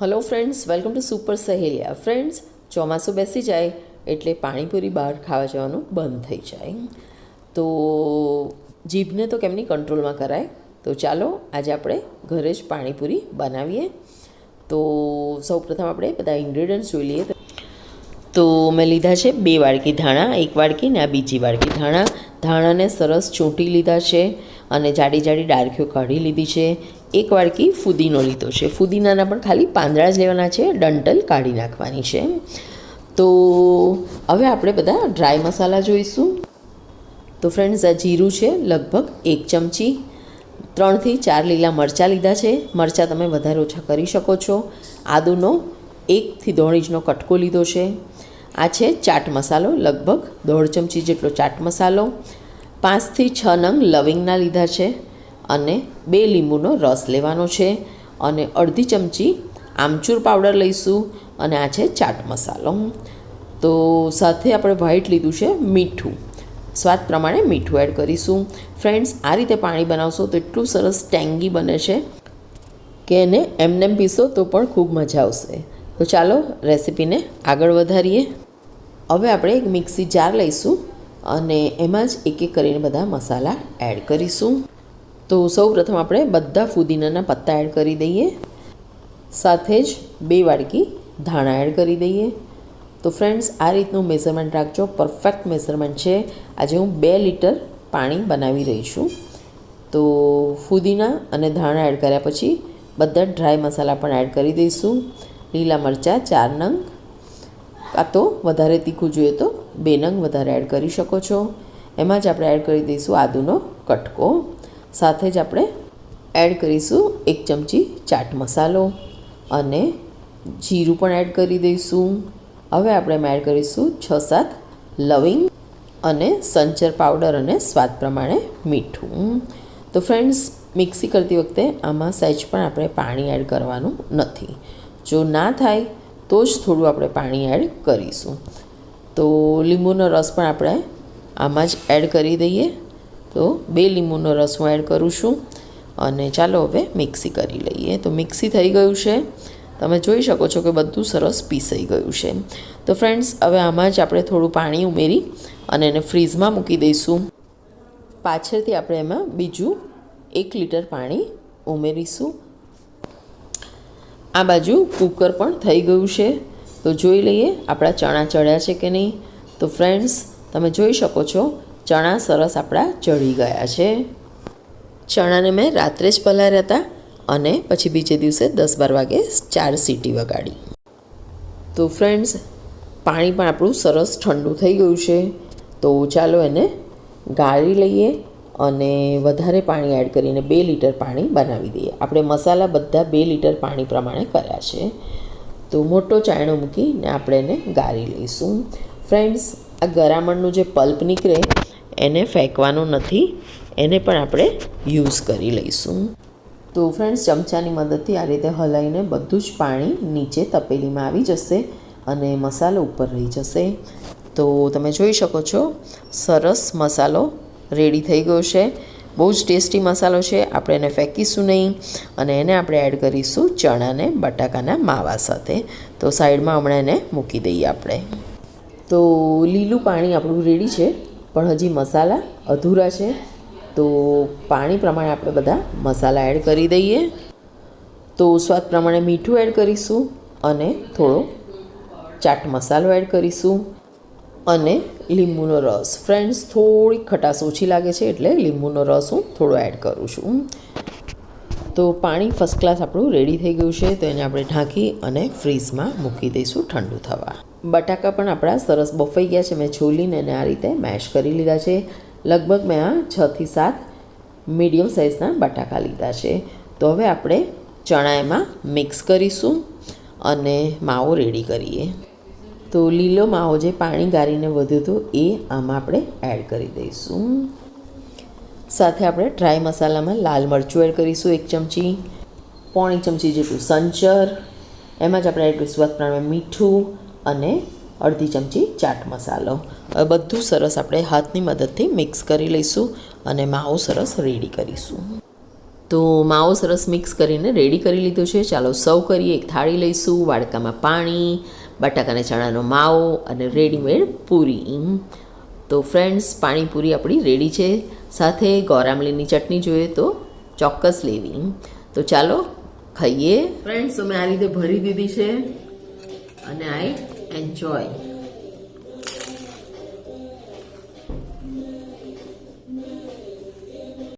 Hello friends welcome to super સહેલિયા friends ચોમાસું બેસી જાય એટલે પાણીપુરી બહાર ખાવા જવાનું બંધ થઈ જાય. તો જીભને તો કેમની કંટ્રોલમાં કરાય? તો ચાલો, આજે આપણે ઘરે જ પાણીપુરી બનાવીએ. તો સૌપ્રથમ આપણે બધા ઇન્ગ્રેડિયન્ટ્સ જોઈ લઈએ. તો મેં લીધા છે બે વાડકી ધાણા, એક વાડકી ને આ બીજી વાડકી ધાણા. ધાણાને સરસ ચૂંટી લીધા છે અને જાડી જાડી ડાળખીઓ કાઢી લીધી છે. એક વાડકી ફુદીનો લીધો છે. ફુદીનાના પણ ખાલી પાંદડા જ લેવાના છે. ડંટલ કાઢી નાખવાની છે. તો હવે આપણે બધા ડ્રાય મસાલા જોઈશું. તો ફ્રેન્ડ્સ, આ જીરું છે, લગભગ એક ચમચી. ત્રણથી ચાર લીલા મરચાં લીધા છે. મરચાં તમે વધારે ઓછા કરી શકો છો. આદુનો એકથી દોઢ ઇંચનો કટકો લીધો છે. આ છે ચાટ મસાલો, લગભગ દોઢ ચમચી જેટલો ચાટ મસાલો. પાંચથી છ નંગ લવિંગના લીધા છે. અને બે લીંબુનો રસ લેવાનો છે. અને અડધી ચમચી આમચૂર પાવડર લઈશું અને આ છે ચાટ મસાલો. તો સાથે આપણે વ્હાઈટ લીધું છે મીઠું. સ્વાદ પ્રમાણે મીઠું એડ કરીશું. ફ્રેન્ડ્સ, આ રીતે પાણી બનાવશો તો એટલું સરસ ટેંગી બને છે કે એને એમનેમ પીશો તો પણ ખૂબ મજા આવશે. તો ચાલો રેસીપીને આગળ વધારીએ. હવે આપણે એક મિક્સી જાર લઈશું અને એમાં જ એક એક કરીને બધા મસાલા એડ કરીશું. તો સૌ પ્રથમ આપણે બધા ફુદીનાના પત્તા એડ કરી દઈએ. સાથે જ બે વાડકી ધાણા એડ કરી દઈએ. તો ફ્રેન્ડ્સ આ રીતનું મેઝરમેન્ટ રાખજો. પરફેક્ટ મેઝરમેન્ટ છે. આજે હું બે લીટર પાણી બનાવી રહી છું. તો ફુદીના અને ધાણા એડ કર્યા પછી બધા ડ્રાય મસાલા પણ એડ કરી દઈશું. લીલા મરચાં ચાર નંગ. કાં તો વધારે તીખું જોઈએ તો બે નંગ વધારે એડ કરી શકો છો. એમાં જ આપણે એડ કરી દઈશું આદુનો કટકો. સાથે જ આપણે એડ કરીશું એક ચમચી ચાટ મસાલો અને જીરું પણ એડ કરી દઈશું. હવે આપણે એમાં એડ કરીશું છ સાત લવિંગ અને સંચર પાવડર અને સ્વાદ પ્રમાણે મીઠું. તો ફ્રેન્ડ્સ મિક્સી કરતી વખતે આમાં સહેજ પણ આપણે પાણી એડ કરવાનું નથી. જો ના થાય, તો જ થોડું આપણે પાણી એડ કરીશું. તો લીંબુનો રસ પણ આપણે આમાં જ એડ કરી દઈએ. તો બે લીંબુનો રસ હું એડ કરું છું અને ચાલો હવે મિક્સી કરી લઈએ. તો મિક્સી થઈ ગયું છે. તમે જોઈ શકો છો કે બધું સરસ પીસાઈ ગયું છે. તો ફ્રેન્ડ્સ, હવે આમાં જ આપણે થોડું પાણી ઉમેરી અને એને ફ્રીઝમાં મૂકી દઈશું. પાછળથી આપણે એમાં બીજું એક લીટર પાણી ઉમેરીશું. આ બાજુ કુકર પણ થઈ ગયું છે. તો જોઈ લઈએ આપણા ચણા ચડ્યા છે કે નહીં. તો ફ્રેન્ડ્સ, તમે જોઈ શકો છો ચણા સરસ આપણા ચડી ગયા છે. ચણાને મેં રાત્રે જ પલાર્યા હતા અને પછી બીજે દિવસે દસ બાર વાગે ચાર સીટી વગાડી. તો ફ્રેન્ડ્સ પાણી પણ આપણું સરસ ઠંડુ થઈ ગયું છે. તો ચાલો એને ગાળી લઈએ અને વધારે પાણી એડ કરીને બે લીટર પાણી બનાવી દઈએ. આપણે મસાલા બધા બે લીટર પાણી પ્રમાણે કર્યા છે. તો મોટો ચાયણો મૂકીને આપણે એને ગાળી લઈશું. ફ્રેન્ડ્સ આ ગરામણનું જે પલ્પ નીકળે એને ફેંકવાનું નથી, એને પણ આપણે યુઝ કરી લઈશું. તો ફ્રેન્ડ્સ ચમચાની મદદથી આ રીતે હલાઈને બધું જ પાણી નીચે તપેલીમાં આવી જશે અને મસાલો ઉપર રહી જશે. તો તમે જોઈ શકો છો, સરસ મસાલો રેડી થઈ ગયો છે. બહુ જ ટેસ્ટી મસાલો છે, આપણે એને ફેંકીશું નહીં અને એને આપણે એડ કરીશું ચણાને બટાકાના માવા સાથે. તો સાઈડમાં હમણાં એને મૂકી દઈએ આપણે. તો લીલું પાણી આપણું રેડી છે. પણ હજી મસાલા અધૂરા છે. તો પાણી પ્રમાણે આપણે બધા મસાલા એડ કરી દઈએ. તો સ્વાદ પ્રમાણે મીઠું એડ કરીશું અને થોડો ચાટ મસાલો એડ કરીશું. અને લીંબુનો રસ. ફ્રેન્ડ્સ થોડી ખટાશ ઓછી લાગે છે એટલે લીંબુનો રસ હું થોડો એડ કરું છું. તો પાણી ફર્સ્ટ ક્લાસ આપણું રેડી થઈ ગયું છે. તો એને આપણે ઢાંકી અને ફ્રીઝમાં મૂકી દઈશું ઠંડુ થવા. બટાકા પણ આપણા સરસ બફાઈ ગયા છે. મેં છોલીને એને આ રીતે મેશ કરી લીધા છે. લગભગ મેં આ છથી સાત મીડિયમ સાઇઝના બટાકા લીધા છે. તો હવે આપણે ચણા એમાં મિક્સ કરીશું અને માવો રેડી કરીએ. તો લીલો માવો જે પાણી ગાળીને વધ્યું હતું એ આમાં આપણે એડ કરી દઈશું. સાથે આપણે ડ્રાય મસાલામાં લાલ મરચું એડ કરીશું એક ચમચી, પોણી ચમચી જેટલું સંચર, એમાં જ આપણે એડ કરીશું. પ્રમાણે મીઠું અને અડધી ચમચી ચાટ મસાલો. હવે બધું સરસ આપણે હાથની મદદથી મિક્સ કરી લઈશું અને માવો સરસ રેડી કરીશું. તો માવો સરસ મિક્સ કરીને રેડી કરી લીધો છે. ચાલો સર્વ કરીએ. એક થાળી લઈશું, વાડકામાં પાણી, બટાકાના ચણાનો માવો અને રેડીમેડ પૂરી. તો ફ્રેન્ડ્સ, પાણીપુરી આપણી રેડી છે. સાથે ગોરામલીની ચટણી જોઈએ તો ચોક્કસ લેવી. તો ચાલો, ખાઈએ. ફ્રેન્ડ્સ, તો મેં આ રીતે ભરી દીધી છે. અને આઈ enjoy.